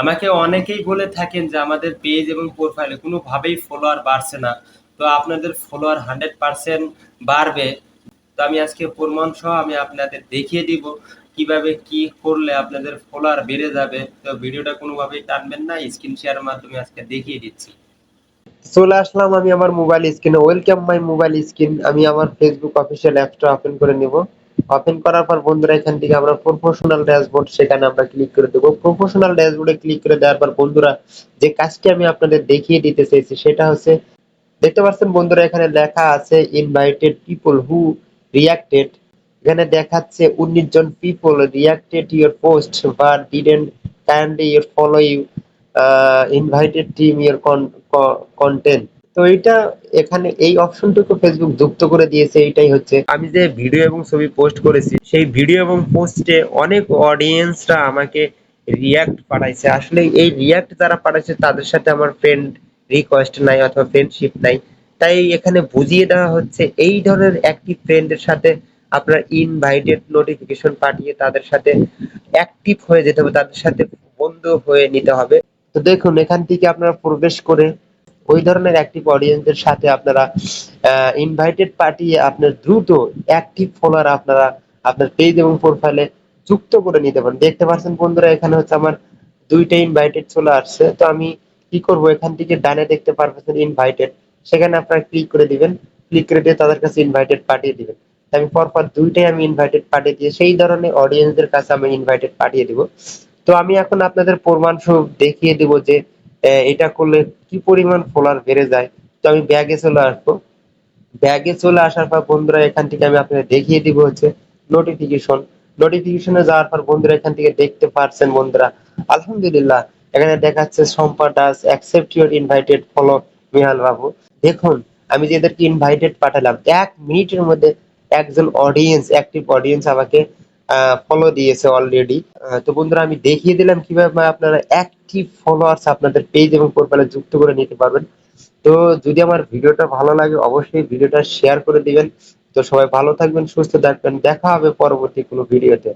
আমাকে অনেকেই বলে থাকেন যে আমাদের পেজ এবং প্রোফাইলে কোনোভাবেই ফলোয়ার বাড়ছে না। তো আপনাদের ফলোয়ার হান্ড্রেড পার্সেন্ট বাড়বে। তো আমি আজকে প্রমাণ সহ আমি আপনাদের দেখিয়ে দিব কীভাবে কি করলে আপনাদের ফলোয়ার বেড়ে যাবে। তো ভিডিওটা কোনোভাবেই টানবেন না স্ক্রিন শেয়ারের মাধ্যমে আজকে দেখিয়ে দিচ্ছি। চলে আসলাম আমি আমার মোবাইল স্ক্রিনে ওয়েলকাম মাই মোবাইল স্ক্রিন আমি আমার ফেসবুক অফিসিয়াল অ্যাপটা ওপেন করে নিব। ওপেন করার পর বন্ধুরা এখান থেকে আমরা প্রফেশনাল ড্যাশবোর্ড সেখানে আমরা ক্লিক করে দেবো। প্রফেশনাল ড্যাশবোর্ডে ক্লিক করে দেওয়ার পর বন্ধুরা যে কাজটি আমি আপনাদের দেখিয়ে দিতে চাইছি সেটা হচ্ছে, দেখতে পাচ্ছেন বন্ধুরা এখানে লেখা আছে ইনভাইটেড পিপল হু রিয়াক্টেড এখানে দেখাচ্ছে উনিশ জন people reacted your post but didn't kindly your follow you invited team your content তো এটা এখানে এই অপশনটুকু ফেসবুক যুক্ত করে দিয়েছে এটাই হচ্ছে। আমি যে ভিডিও এবং ছবি পোস্ট করেছি সেই ভিডিও এবং পোস্টে অনেক অডিয়েন্সরা আমাকে রিয়াক্ট পাঠাইছে। আসলে এই রিয়াক্ট যারা পাঠাইছে তাদের সাথে আমার ফ্রেন্ড রিকোয়েস্ট নাই অথবা ফ্রেন্ডশিপ নাই। তাই এখানে বুঝিয়ে দেওয়া হচ্ছে এই ধরনের একটি ফ্রেন্ডের সাথে আপনার ইনভাইটেড নোটিফিকেশন পাঠিয়ে তাদের সাথে অ্যাক্টিভ হয়ে যেতে হবে তাদের সাথে বন্ধু হয়ে নিতে হবে। তো দেখুন এখান থেকে আপনারা প্রবেশ করে ওই ধরনের অ্যাক্টিভ অডিয়েন্সের সাথে আপনারা ইনভাইটেড পাঠিয়ে আপনার দ্রুত অ্যাক্টিভ ফলোয়ার আপনারা আপনার পেজ এবং প্রোফাইলে যুক্ত করে নিতে পারেন। দেখতে পাচ্ছেন বন্ধুরা, এখানে হচ্ছে আমার দুইটা ইনভাইটেড চলে আসছে। তো আমি কি করব? এখান থেকে ডানে দেখতে পারবেন ইনভাইটেড সেখানে আপনারা ক্লিক করে দিবেন। ক্লিক করে দিয়ে তাদের কাছে ইনভাইটেড পাঠিয়ে দিবেন। আমি পরপর দুইটাই আমি ইনভাইটেড পাঠিয়ে দিয়ে সেই ধরনের অডিয়েন্সদের কাছে আমি ইনভাইটেড পাঠিয়ে দিব। তো আমি এখন আপনাদের প্রমাণ স্বরূপ দেখিয়ে দিব যে এটা করলে কি পরিমাণ ফলোয়ার বেড়ে যায়? তো আমি ব্যাগে চলে আসব। ব্যাগে চলে আসার পর বন্ধুরা, এখান থেকে আমি আপনাদের দেখিয়ে দিব হচ্ছে নোটিফিকেশন নোটিফিকেশনে যাওয়ার পর বন্ধুরা, এখান থেকে দেখতে পারছেন বন্ধুরা, আলহামদুলিল্লাহ, এখানে দেখাচ্ছে Shampa Das accept your invited follow Mihal Babu. দেখুন, আমি যে এদেরকে ইনভাইটেড পাঠালাম, এক মিনিটের মধ্যে একজন অডিয়েন্স অ্যাক্টিভ অডিয়েন্স আমাকে ফলো দিয়েছে অলরেডি তো বন্ধুরা, আমি দেখিয়ে দিলাম কীভাবে আপনারা অ্যাক্টিভ ফলোয়ার্স আপনাদের পেজ এবং প্রোফাইলে যুক্ত করে নিতে পারবেন। তো যদি আমার ভিডিওটা ভালো লাগে, অবশ্যই ভিডিওটা শেয়ার করে দিবেন। তো সবাই ভালো থাকবেন, সুস্থ থাকবেন। দেখা হবে পরবর্তী কোনো ভিডিওতে